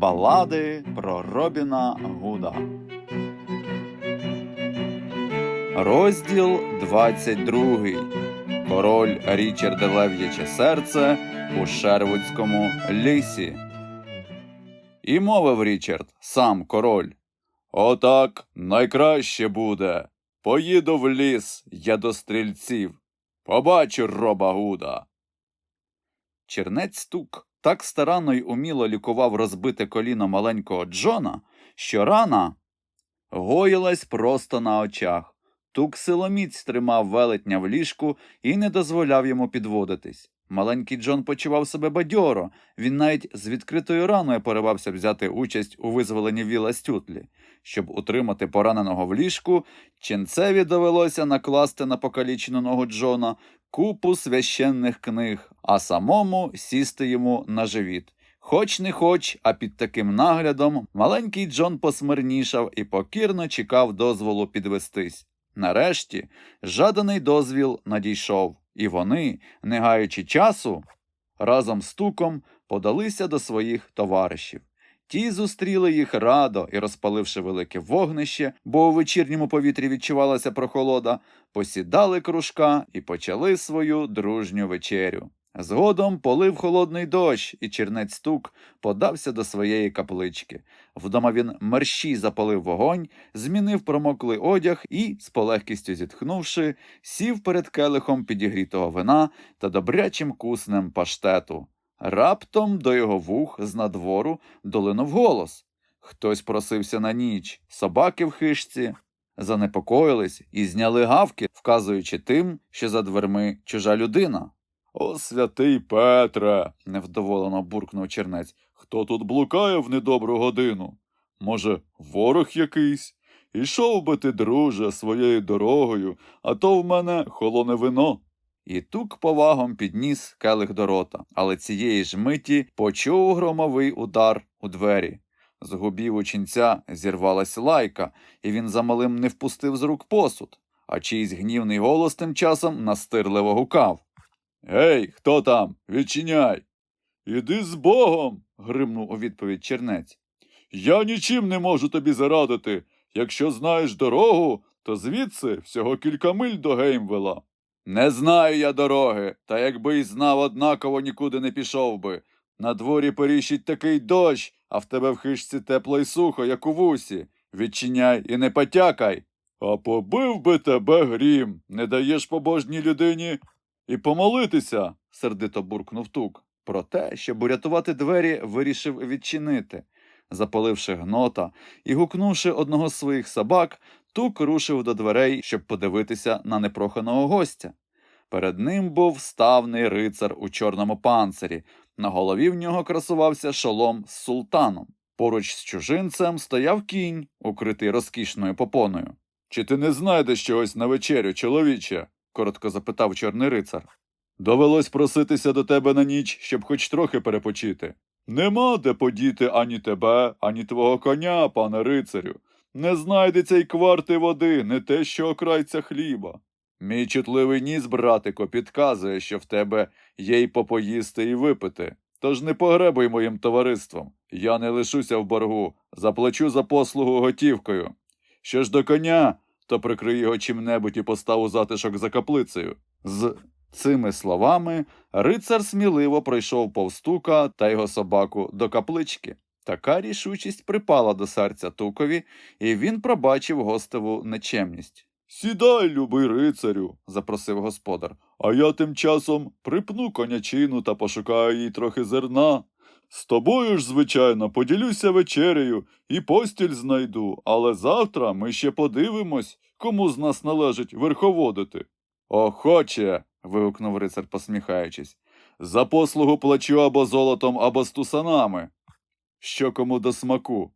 Балади про Робіна Гуда. Розділ 22. Король Річарде Лев'яче серце у Шервудському лісі. І мовив Річард, сам король. Отак найкраще буде. Поїду в ліс я до стрільців. Побачу роба Гуда. Чернець стук так старанно й уміло лікував розбите коліно маленького Джона, що рана гоїлась просто на очах. Тук силоміць тримав велетня в ліжку і не дозволяв йому підводитись. Маленький Джон почував себе бадьоро, він навіть з відкритою раною поривався взяти участь у визволенні віла Стютлі. Щоб утримати пораненого в ліжку, ченцеві довелося накласти на покалічену ногу Джона купу священних книг, а самому сісти йому на живіт. Хоч не хоч, а під таким наглядом маленький Джон посмирнішав і покірно чекав дозволу підвестись. Нарешті жаданий дозвіл надійшов, і вони, не гаючи часу, разом з туком подалися до своїх товаришів. Ті зустріли їх радо і, розпаливши велике вогнище, бо у вечірньому повітрі відчувалася прохолода, посідали кружка і почали свою дружню вечерю. Згодом полив холодний дощ, і чернець стук подався до своєї каплички. Вдома він мерщій запалив вогонь, змінив промоклий одяг і, з полегкістю зітхнувши, сів перед келихом підігрітого вина та добрячим куснем паштету. Раптом до його вух з надвору долинув голос. Хтось просився на ніч, собаки в хишці занепокоїлись і зняли гавки, вказуючи тим, що за дверми чужа людина. О, святий Петре, невдоволено буркнув чернець. Хто тут блукає в недобру годину? Може, ворог якийсь? Ішов би ти, друже, своєю дорогою, а то в мене холоне вино. І тук повагом підніс келих до рота, але цієї ж миті почув громовий удар у двері. З губів ученця зірвалась лайка, і він замалим не впустив з рук посуд, а чийсь гнівний голос тим часом настирливо гукав. Гей, хто там? Відчиняй. Іди з Богом. гримнув у відповідь чернець. Я нічим не можу тобі зарадити. Якщо знаєш дорогу, то звідси всього кілька миль до Геймвела. Не знаю я дороги, та якби й знав, однаково нікуди не пішов би. На дворі поріщить такий дощ, а в тебе в хижці тепло й сухо, як у вусі. Відчиняй і не потякай. А побив би тебе грім, не даєш побожній людині і помолитися, сердито буркнув тук. Проте, щоб урятувати двері, вирішив відчинити. Запаливши гнота і гукнувши одного з своїх собак, тук рушив до дверей, щоб подивитися на непроханого гостя. Перед ним був ставний рицар у чорному панцирі. На голові в нього красувався шолом з султаном. Поруч з чужинцем стояв кінь, укритий розкішною попоною. Чи ти не знайдеш чогось на вечерю, чоловіче? коротко запитав чорний рицар. Довелось проситися до тебе на ніч, щоб хоч трохи перепочити. Нема де подіти ані тебе, ані твого коня, пане рицарю. Не знайдеться й кварти води, не те, що окрайця хліба. Мій чутливий ніс, братико, підказує, що в тебе є й попоїсти і випити. Тож не погребуй моїм товариством. Я не лишуся в боргу, заплачу за послугу готівкою. Що ж до коня, то прикрий його чим-небудь і постав у затишок за каплицею. З цими словами рицар сміливо пройшов повстука та його собаку до каплички. Така рішучість припала до серця тукові, і він пробачив гостеву нечемність. Сідай, любий рицарю, запросив господар, а я тим часом припну конячину та пошукаю їй трохи зерна. З тобою ж, звичайно, поділюся вечерею і постіль знайду, але завтра ми ще подивимось, кому з нас належить верховодити. Охоче. вигукнув рицар, посміхаючись. За послугу плачу або золотом, або стусанами. Що кому до смаку.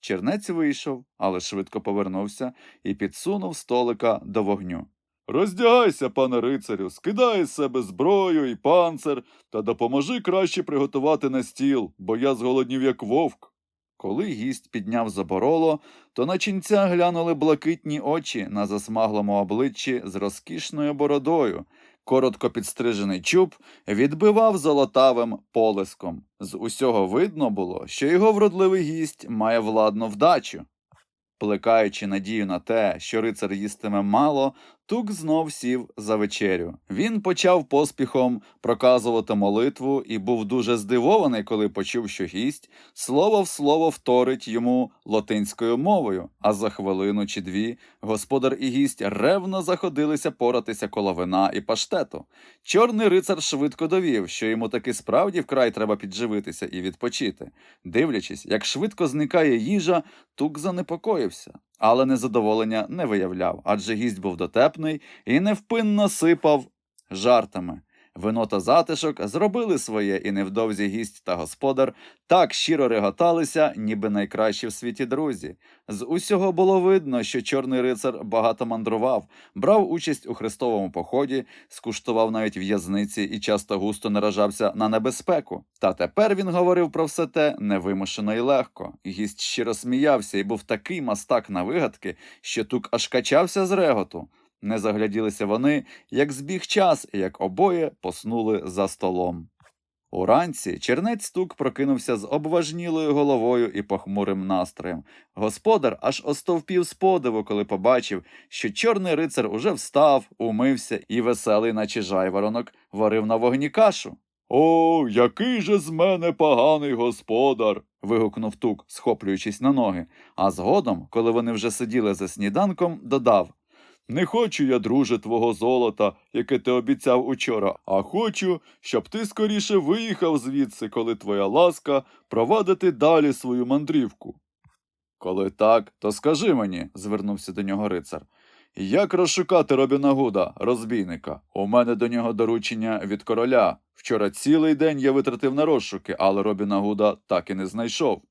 Чернець вийшов, але швидко повернувся і підсунув столика до вогню. Роздягайся, пане рицарю, скидай з себе зброю і панцир та допоможи краще приготувати на стіл, бо я зголоднів, як вовк. Коли гість підняв забороло, то на ченця глянули блакитні очі на засмаглому обличчі з розкішною бородою. Коротко підстрижений чуб відбивав золотавим полиском. З усього видно було, що його вродливий гість має владну вдачу. Плекаючи надію на те, що рицар їстиме мало, Тук знов сів за вечерю. Він почав поспіхом проказувати молитву і був дуже здивований, коли почув, що гість слово в слово вторить йому латинською мовою, а за хвилину чи дві господар і гість ревно заходилися поратися коло вина і паштету. Чорний рицар швидко довів, що йому таки справді вкрай треба підживитися і відпочити. Дивлячись, як швидко зникає їжа, Тук занепокоївся, але незадоволення не виявляв, адже гість був дотепний і невпинно сипав жартами. Вино та затишок зробили своє, і невдовзі гість та господар так щиро реготалися, ніби найкращі в світі друзі. З усього було видно, що чорний рицар багато мандрував, брав участь у хрестовому поході, скуштував навіть в'язниці і часто густо наражався на небезпеку. Та тепер він говорив про все те невимушено і легко. Гість щиро сміявся і був такий мастак на вигадки, що тук аж качався з реготу. Не загляділися вони, як збіг час, і як обоє поснули за столом. Уранці чернець стук прокинувся з обважнілою головою і похмурим настроєм. Господар аж остовпів з подиву, коли побачив, що чорний рицар уже встав, умився і веселий, наче жайворонок, варив на вогні кашу. О, який же з мене поганий господар. вигукнув тук, схоплюючись на ноги, а згодом, коли вони вже сиділи за сніданком, додав не хочу я, друже, твого золота, яке ти обіцяв учора, а хочу, щоб ти скоріше виїхав звідси, коли твоя ласка провадити далі свою мандрівку. Коли так, то скажи мені, звернувся до нього рицар. Як розшукати Робіна Гуда, розбійника? У мене до нього доручення від короля. Вчора цілий день я витратив на розшуки, але Робіна Гуда так і не знайшов.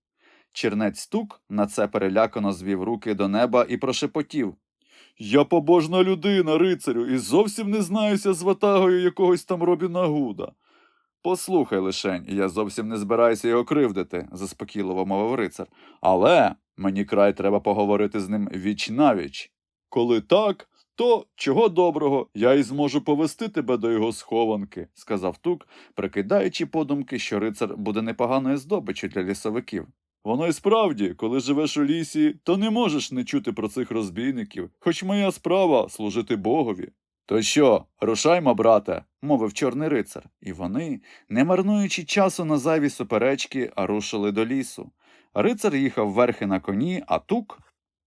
Чернець стук на це перелякано звів руки до неба і прошепотів. Я побожна людина, рицарю, і зовсім не знаюся з ватагою якогось там Робіна Гуда. Послухай лишень, я зовсім не збираюся його кривдити, заспокійливо мовив рицар. Але мені край треба поговорити з ним віч навіч. Коли так, то чого доброго, я й зможу повести тебе до його схованки, сказав тук, прикидаючи подумки, що рицар буде непоганою здобиччю для лісовиків. Воно й справді, коли живеш у лісі, то не можеш не чути про цих розбійників, хоч моя справа служити Богові. То що, рушаймо, брате, мовив чорний рицар, і вони, не марнуючи часу на зайві суперечки, рушили до лісу. Рицар їхав верхи на коні, а тук,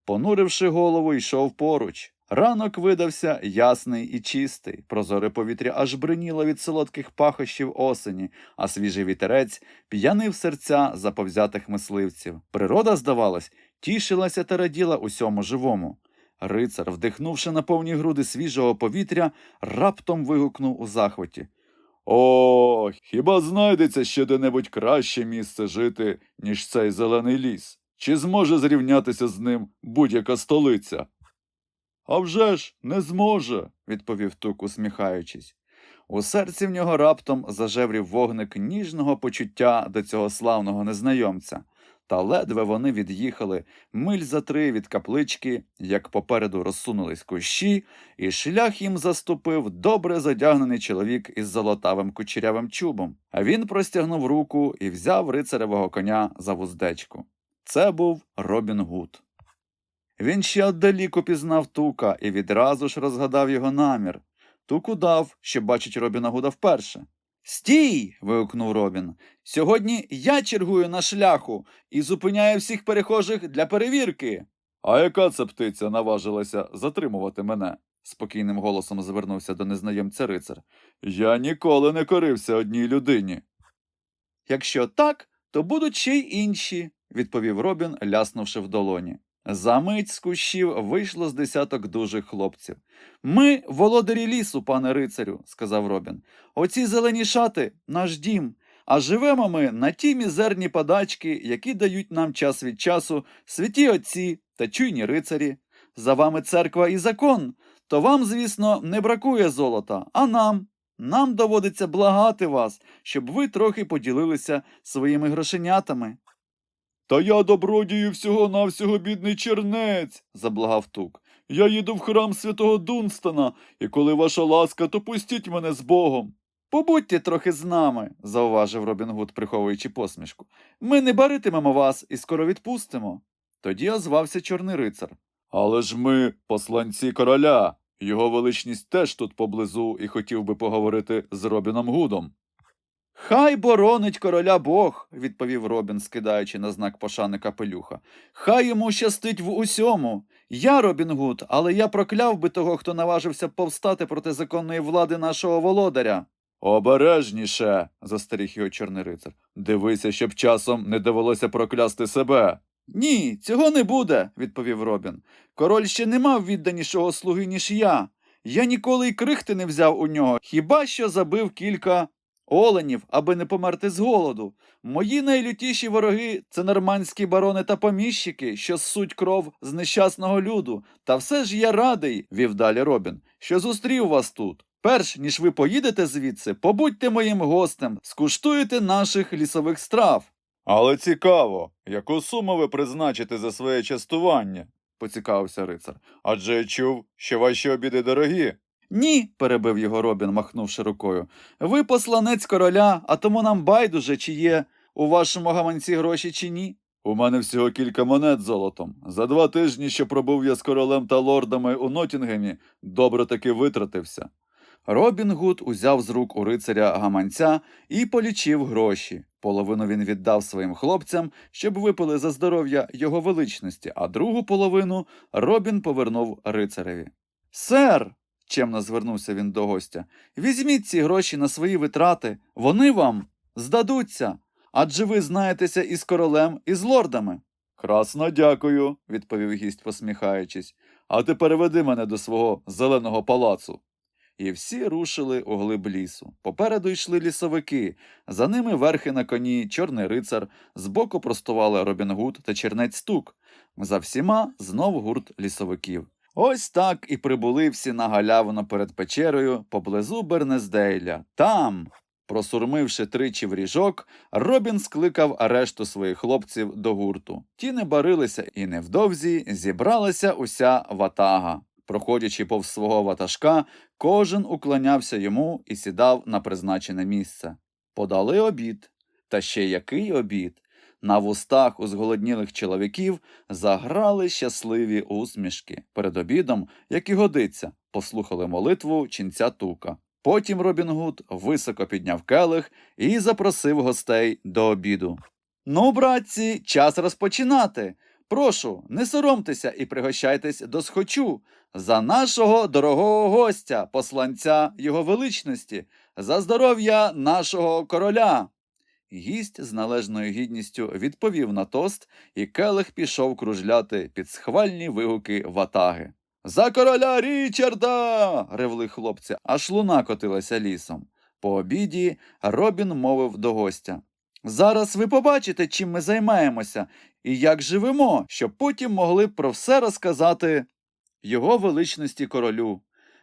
понуривши голову, йшов поруч. Ранок видався ясний і чистий, прозоре повітря аж бриніло від солодких пахощів осені, а свіжий вітерець п'янив серця заповзятих мисливців. Природа, здавалось, тішилася та раділа усьому живому. Рицар, вдихнувши на повні груди свіжого повітря, раптом вигукнув у захваті. О, хіба знайдеться ще де-небудь краще місце жити, ніж цей зелений ліс? Чи зможе зрівнятися з ним будь-яка столиця? «А вже ж, не зможе, відповів тук, усміхаючись. У серці в нього раптом зажеврів вогник ніжного почуття до цього славного незнайомця, та ледве вони від'їхали миль за три від каплички, як попереду розсунулись кущі, і шлях їм заступив добре задягнений чоловік із золотавим кучерявим чубом. А він простягнув руку і взяв рицаревого коня за вуздечку. Це був Робін Гуд. Він ще отдаліку пізнав тука і відразу ж розгадав його намір. Тук удав, що бачить Робіна Гуда вперше. Стій. вигукнув Робін. Сьогодні я чергую на шляху і зупиняю всіх перехожих для перевірки. А яка це птиця наважилася затримувати мене? спокійним голосом звернувся до незнайомця рицар. Я ніколи не корився одній людині. Якщо так, то будуть ще й інші, відповів Робін, ляснувши в долоні. За мить з кущів вийшло з десяток дужих хлопців. Ми володарі лісу, пане рицарю, сказав Робін. Оці зелені шати наш дім. А живемо ми на ті мізерні подачки, які дають нам час від часу святі отці та чуйні рицарі. За вами церква і закон, то вам, звісно, не бракує золота, а нам. Нам доводиться благати вас, щоб ви трохи поділилися своїми грошенятами. Та я добродію всього навсього бідний чернець, заблагав тук. Я їду в храм святого Дунстана, і коли ваша ласка, то пустіть мене з Богом. Побудьте трохи з нами, зауважив Робін Гуд, приховуючи посмішку. Ми не баритимемо вас і скоро відпустимо. Тоді озвався чорний рицар. Але ж ми посланці короля. Його величність теж тут поблизу і хотів би поговорити з Робіном Гудом. Хай боронить короля Бог, відповів Робін, скидаючи на знак пошани капелюха. Хай йому щастить в усьому. Я Робін Гуд, але я прокляв би того, хто наважився повстати проти законної влади нашого володаря. Обережніше, застеріг його чорний рицар. Дивися, щоб часом не довелося проклясти себе. Ні, цього не буде, відповів Робін. Король ще не мав відданішого слуги, ніж я. Я ніколи й крихти не взяв у нього, хіба що забив кілька оленів, аби не померти з голоду. Мої найлютіші вороги це нормандські барони та поміщики, що ссуть кров з нещасного люду. Та все ж я радий, вів далі Робін, що зустрів вас тут. Перш ніж ви поїдете звідси, побудьте моїм гостем, скуштуєте наших лісових страв. Але цікаво, яку суму ви призначите за своє частування? поцікавився рицар. Адже я чув, що ваші обіди дорогі. Ні, перебив його Робін, махнувши рукою. Ви посланець короля, а тому нам байдуже, чи є у вашому гаманці гроші чи ні. У мене всього кілька монет золотом. За два тижні, що пробув я з королем та лордами у Нотінгемі, добре таки витратився. Робін Гуд узяв з рук у рицаря гаманця і полічив гроші. Половину він віддав своїм хлопцям, щоб випили за здоров'я його величності, а другу половину Робін повернув рицареві. Сер, чемно звернувся він до гостя, візьміть ці гроші на свої витрати, вони вам здадуться, адже ви знаєтеся із королем і з лордами. Красно дякую, відповів гість, посміхаючись. А ти переведи мене до свого зеленого палацу. І всі рушили у глиб лісу. Попереду йшли лісовики, за ними верхи на коні, чорний рицар, збоку простували Робін Гуд та чернець стук. За всіма знов гурт лісовиків. Ось так і прибули всі на галявину перед печерою поблизу Бернездейля. Там, просурмивши тричі в ріжок, Робін скликав решту своїх хлопців до гурту. Ті не барилися, і невдовзі зібралася уся ватага. Проходячи повз свого ватажка, кожен уклонявся йому і сідав на призначене місце. Подали обід. Та ще який обід? На вустах у зголоднілих чоловіків заграли щасливі усмішки. Перед обідом, як і годиться, послухали молитву ченця тука. Потім Робін Гуд високо підняв келих і запросив гостей до обіду. Ну, братці, час розпочинати. Прошу, не соромтеся і пригощайтесь до схочу за нашого дорогого гостя, посланця його величності, за здоров'я нашого короля. Гість з належною гідністю відповів на тост, і келих пішов кружляти під схвальні вигуки ватаги. За короля Річарда. ревли хлопці, аж луна котилася лісом. По обіді Робін мовив до гостя. Зараз ви побачите, чим ми займаємося і як живемо, щоб потім могли про все розказати його величності королю.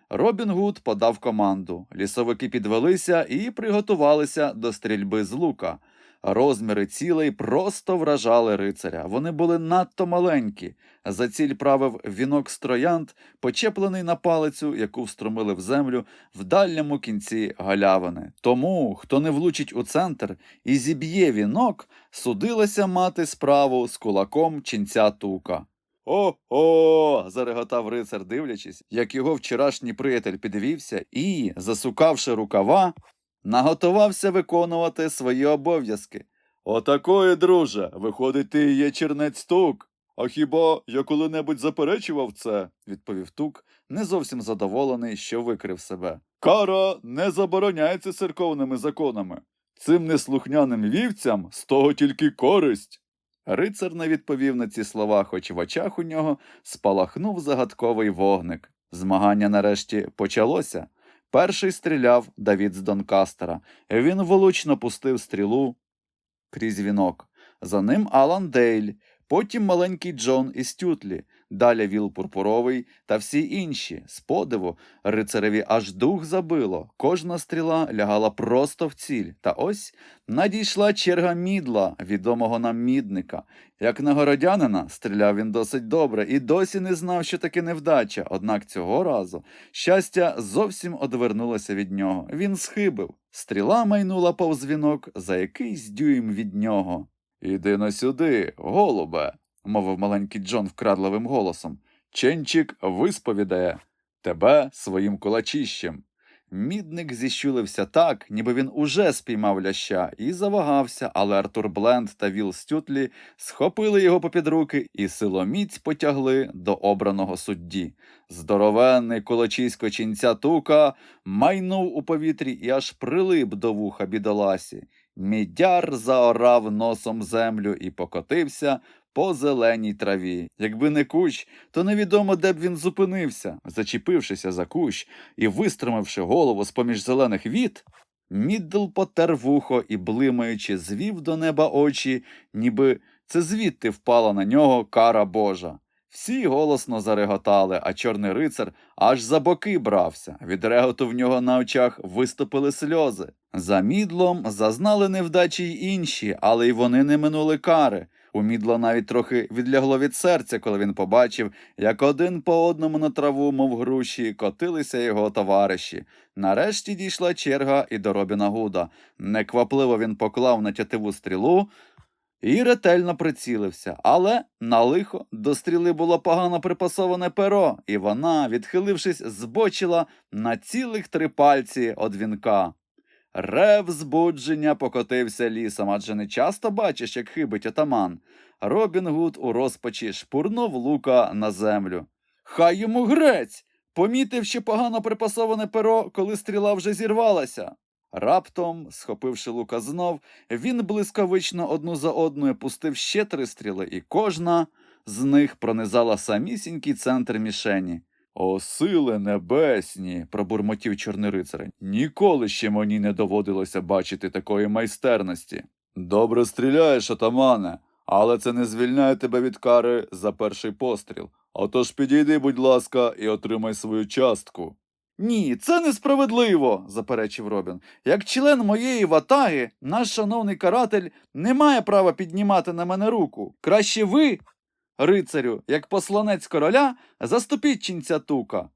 Робін Гуд подав команду. Лісовики підвелися і приготувалися до стрільби з лука. Розміри цілей просто вражали рицаря. Вони були надто маленькі. За ціль правив вінок з троянд, почеплений на палицю, яку встромили в землю в дальньому кінці галявини. Тому, хто не влучить у центр і зіб'є вінок, судилося мати справу з кулаком ченця тука. О-о. зареготав рицар, дивлячись, як його вчорашній приятель підвівся і, засукавши рукава, наготувався виконувати свої обов'язки. Отакої, друже, виходить, ти є чернець тук. А хіба я коли-небудь заперечував це? відповів тук, не зовсім задоволений, що викрив себе. Кара не забороняється церковними законами. Цим неслухняним вівцям з того тільки користь. Рицар не відповів на ці слова, хоч в очах у нього спалахнув загадковий вогник. Змагання нарешті почалося. Перший стріляв Давід з Донкастера. Він влучно пустив стрілу крізь вінок. За ним Алан Дейль, потім маленький Джон із Тютлі. Далі віл пурпуровий та всі інші. З подиву рицареві аж дух забило. Кожна стріла лягала просто в ціль. Та ось надійшла черга мідла, відомого нам мідника. Як на городянина, стріляв він досить добре і досі не знав, що таке невдача. Однак цього разу щастя зовсім одвернулося від нього. Він схибив. Стріла майнула повз вінок за якийсь дюйм від нього. Іди на сюди, голубе, мовив маленький Джон вкрадливим голосом. Ченчик висповідає тебе своїм кулачищем. Мідник зіщулився так, ніби він уже спіймав ляща, і завагався, але Артур Бленд та Віл Стютлі схопили його попід руки і силоміць потягли до обраного судді. Здоровенний кулачисько ченця тука майнув у повітрі і аж прилип до вуха бідоласі. Мідяр заорав носом землю і покотився по зеленій траві. Якби не кущ, то невідомо, де б він зупинився. Зачепившися за кущ і вистромивши голову з поміж зелених віт, Міддл потер вухо і, блимаючи, звів до неба очі, ніби це звідти впала на нього кара Божа. Всі голосно зареготали, а чорний рицар аж за боки брався. Від реготу в нього на очах виступили сльози. За мідлом зазнали невдачі й інші, але й вони не минули кари. У мідла навіть трохи відлягло від серця, коли він побачив, як один по одному на траву, мов груші, котилися його товариші. Нарешті дійшла черга і до Робіна Гуда. Неквапливо він поклав на тятиву стрілу і ретельно прицілився. Але на лихо до стріли було погано припасоване перо, і вона, відхилившись, збочила на цілих три пальці од вінка. Рев збудження покотився лісом, адже не часто бачиш, як хибить отаман. Робін Гуд у розпачі шпурнув лука на землю. Хай йому грець! Помітив, що погано припасоване перо, коли стріла вже зірвалася. Раптом, схопивши лука знов, він блискавично одну за одною пустив ще три стріли, і кожна з них пронизала самісінький центр мішені. О, сили небесні, пробурмотів чорний рицар. Ніколи ще мені не доводилося бачити такої майстерності. Добре стріляєш, отамане, але це не звільняє тебе від кари за перший постріл. Отож підійди, будь ласка, і отримай свою частку. Ні, це несправедливо, заперечив Робін. Як член моєї ватаги, наш шановний каратель не має права піднімати на мене руку. Краще ви, рицарю, як посланець короля, заступіть ченця тука.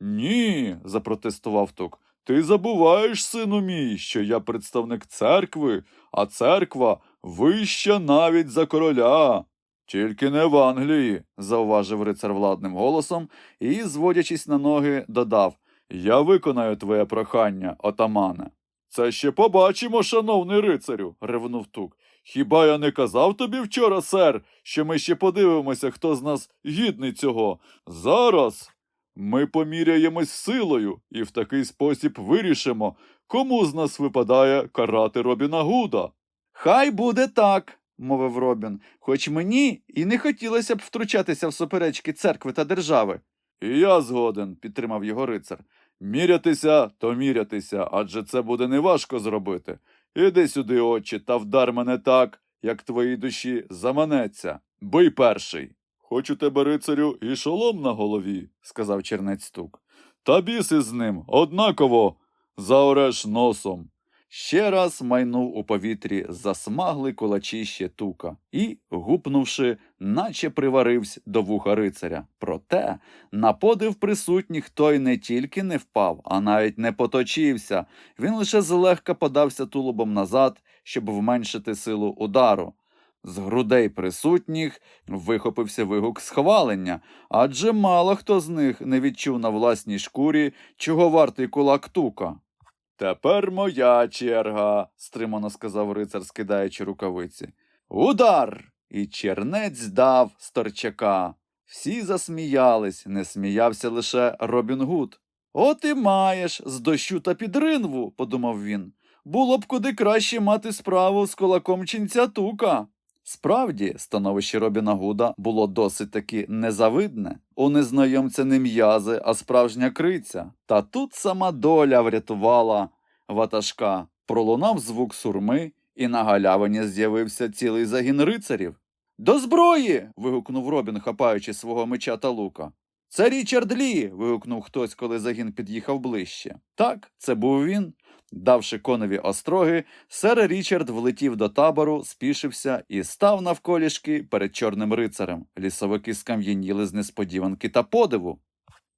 Ні, запротестував тук. Ти забуваєш, сину мій, що я представник церкви, а церква вища навіть за короля. Тільки не в Англії, зауважив рицар владним голосом і, зводячись на ноги, додав Я виконаю твоє прохання, отамане. Це ще побачимо, шановний рицарю, ревнув тук. Хіба я не казав тобі вчора, сер, що ми ще подивимося, хто з нас гідний цього? Зараз ми поміряємось силою і в такий спосіб вирішимо, кому з нас випадає карати Робіна Гуда. Хай буде так, мовив Робін, хоч мені і не хотілося б втручатися в суперечки церкви та держави. І я згоден, підтримав його рицар. Мірятися, то мірятися, адже це буде неважко зробити. Іди сюди, отче, та вдар мене так, як твоїй душі заманеться. Бий перший. Хочу тебе, рицарю, і шолом на голові, сказав чернець стук. Та біси з ним, однаково, заореш носом. Ще раз майнув у повітрі засмаглий кулачище тука і, гупнувши, наче приварився до вуха рицаря. Проте, на подив присутніх той не тільки не впав, а навіть не поточився. Він лише злегка подався тулубом назад, щоб вменшити силу удару. З грудей присутніх вихопився вигук схвалення, адже мало хто з них не відчув на власній шкурі, чого вартий кулак тука. Тепер моя черга, стримано сказав рицар, скидаючи рукавиці. Удар! І чернець дав сторчака. Всі засміялись, не сміявся лише Робін Гуд. От і маєш з дощу та підринву, подумав він. Було б куди краще мати справу з кулаком ченця тука. Справді, становище Робіна Гуда було досить таки незавидне. У незнайомця не м'язи, а справжня криця. Та тут сама доля врятувала ватажка. Пролунав звук сурми, і на галявині з'явився цілий загін рицарів. До зброї. вигукнув Робін, хапаючи свого меча та лука. Це Річард Лі. вигукнув хтось, коли загін під'їхав ближче. Так, це був він. Давши конові остроги, сер Річард влетів до табору, спішився і став навколішки перед чорним рицарем. Лісовики скам'яніли з несподіванки та подиву.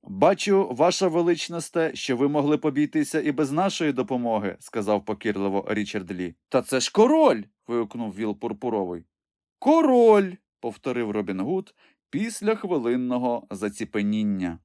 Бачу, ваша величносте, що ви могли побійтися і без нашої допомоги, сказав покірливо Річард Лі. Та це ж король. вигукнув Віл Пурпуровий. Король. повторив Робін Гуд після хвилинного заціпеніння.